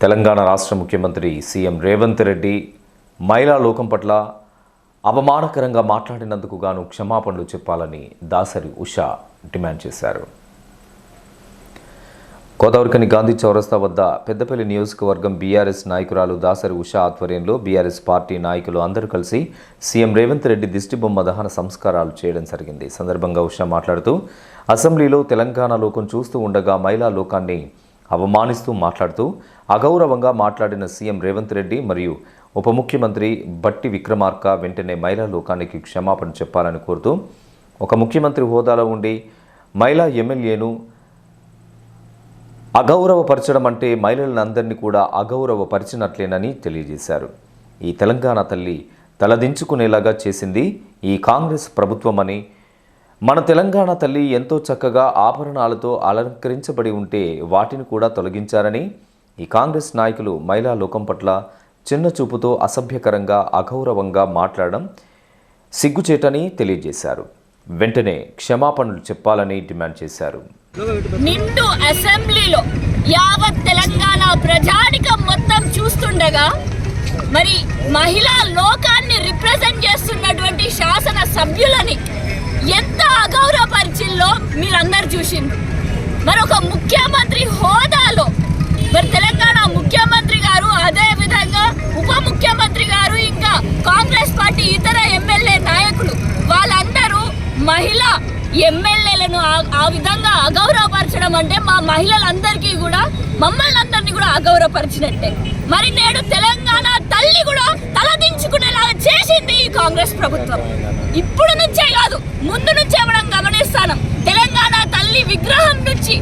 తెలంగాణ రాష్ట్ర ముఖ్యమంత్రి సీఎం రేవంత్ రెడ్డి మహిళా లోకం పట్ల అవమానకరంగా మాట్లాడినందుకు గాను క్షమాపణలు చెప్పాలని దాసరి ఉషా డిమాండ్ చేశారు. గోదావరికని గాంధీ చౌరస్తా వద్ద పెద్దపల్లి నియోజకవర్గం బీఆర్ఎస్ నాయకురాలు దాసరి ఉషా ఆధ్వర్యంలో బీఆర్ఎస్ పార్టీ నాయకులు అందరూ కలిసి సీఎం రేవంత్ రెడ్డి దిష్టిబొమ్మ దహన సంస్కారాలు చేయడం జరిగింది. సందర్భంగా ఉషా మాట్లాడుతూ అసెంబ్లీలో తెలంగాణ లోకం చూస్తూ ఉండగా మహిళా లోకాన్ని అవమానిస్తూ మాట్లాడుతూ అగౌరవంగా మాట్లాడిన సీఎం రేవంత్ రెడ్డి మరియు ఉప ముఖ్యమంత్రి బట్టి విక్రమార్క వెంటనే మహిళా లోకానికి క్షమాపణ చెప్పాలని కోరుతూ ఒక ముఖ్యమంత్రి హోదాలో ఉండి మహిళా ఎమ్మెల్యేను అగౌరవపరచడం అంటే మహిళలందరినీ కూడా అగౌరవపరిచినట్లేనని తెలియజేశారు. ఈ తెలంగాణ తల్లి తలదించుకునేలాగా చేసింది ఈ కాంగ్రెస్ ప్రభుత్వమని మన తెలంగాణ తల్లి ఎంతో చక్కగా ఆభరణాలతో అలంకరించబడి ఉంటే వాటిని కూడా తొలగించారని ఈ కాంగ్రెస్ నాయకులు మహిళా లోకం పట్ల చిన్న చూపుతో అసభ్యకరంగా అగౌరవంగా మాట్లాడడం సిగ్గుచేటని తెలియజేశారు. వెంటనే క్షమాపణలు చెప్పాలని డిమాండ్ చేశారు. నిండు అసెంబ్లీలో యావత్ తెలంగాణ ప్రజానికం మొత్తం చూస్తుండగా మరి మహిళా లోకాన్ని రిప్రజెంట్ చేస్తున్నటువంటి శాసన సభ్యులని ఎంత మీరందరు చూసింది మరి ఒక ముఖ్యమంత్రి హోదాలో మరి తెలంగాణ ముఖ్యమంత్రి గారు అదే విధంగా ఉప ముఖ్యమంత్రి గారు ఇంకా కాంగ్రెస్ పార్టీ ఇతర ఎమ్మెల్యే నాయకులు వాళ్ళందరూ మహిళా ఎమ్మెల్యేలను ఆ- ఆ విధంగా అగౌరవపరచడం అంటే మా మహిళలందరికీ కూడా మమ్మల్ని అందరినీ కూడా అగౌరవపరిచినట్టే. మరి నేడు తెలంగాణ తల్లి కూడా తలదించుకునేలాగా చేసింది ఈ కాంగ్రెస్ ప్రభుత్వం. ఇప్పుడు నుంచే కాదు ముందు నుంచే మనం గమనిస్తాను తెలంగాణ తల్లి విగ్రహం నుంచి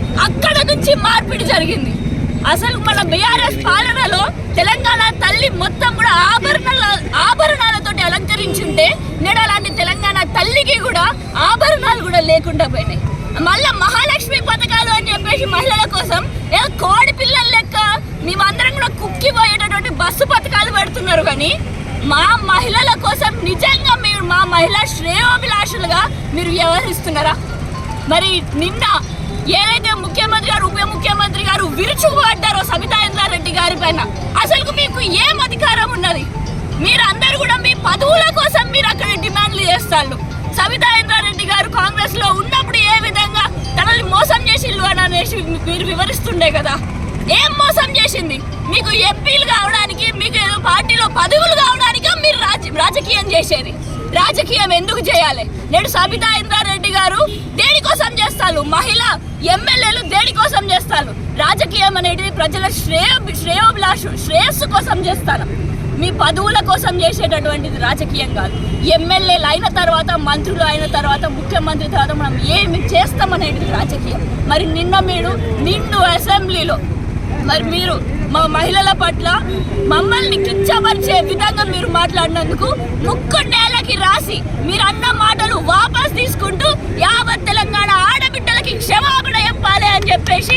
మార్పిడి జరిగింది. అసలు మన బీఆర్ఎస్ పాలనలో తెలంగాణ తల్లి మొత్తం కూడా ఆభరణాల ఆభరణాలతోటి అలంకరించుంటే నేడు అలాంటి తెలంగాణ తల్లికి కూడా ఆభరణాలు కూడా లేకుండా పోయినాయి. మళ్ళా మహాలక్ష్మి పథకాలు అని చెప్పేసి మహిళల కోసం ఏదో కోడి పిల్లల లెక్క మేమందరం కూడా కుక్కిపోయేటటువంటి బస్సు పథకాలు పెడుతున్నారు కానీ మా మహిళల కోసం నిజంగా మీరు మా మహిళా శ్రేయోభిలాషులుగా మీరు వ్యవహరిస్తున్నారా? మరి నిన్న ఏదైతే ముఖ్యమంత్రి గారు ఉప ముఖ్యమంత్రి గారు విరుచుకుపడ్డారో సబితా ఇంద్రారెడ్డి గారి పైన అసలు మీకు ఏం అధికారం ఉన్నది? మీరందరూ కూడా మీ పదవుల కోసం మీరు అక్కడ డిమాండ్లు చేస్తారు సబితా ఇంద్రారెడ్డి గారు కాంగ్రెస్లో ఉన్నప్పుడు ఏ విధంగా తనని మోసం చేసిల్లు అని అనేసి మీరు వివరిస్తుండే కదా. ఏం మోసం చేసింది? మీకు ఎంపీలు కావడానికి మీకు ఏదో పార్టీలో పదవులు కావడానికి మీరు రాజకీయం చేసేది. రాజకీయం ఎందుకు చేయాలి? నేడు సబితా ఇంద్రారెడ్డి గారు దేనికోసం చేస్తారు? మహిళ ఎమ్మెల్యేలు దేనికోసం చేస్తారు? రాజకీయం అనేది ప్రజల శ్రేయ శ్రేయోభిలాషు శ్రేయస్సు కోసం చేస్తారు. మీ పదవుల కోసం చేసేటటువంటిది రాజకీయం కాదు. ఎమ్మెల్యేలు అయిన తర్వాత మంత్రులు అయిన తర్వాత ముఖ్యమంత్రి తర్వాత మనం ఏమి చేస్తామనేది రాజకీయం. మరి నిన్న మీరు నిండు అసెంబ్లీలో మరి మీరు మా మహిళల పట్ల మమ్మల్ని కించపరిచే విధంగా మీరు మాట్లాడినందుకు ముక్కు నేలకి రాసి మీరు అన్న మాటలు వాపస్ తీసుకుంటూ యావత్ తెలంగాణ ఆడబిడ్డలకి క్షమాపణ చెప్పాలి అని చెప్పేసి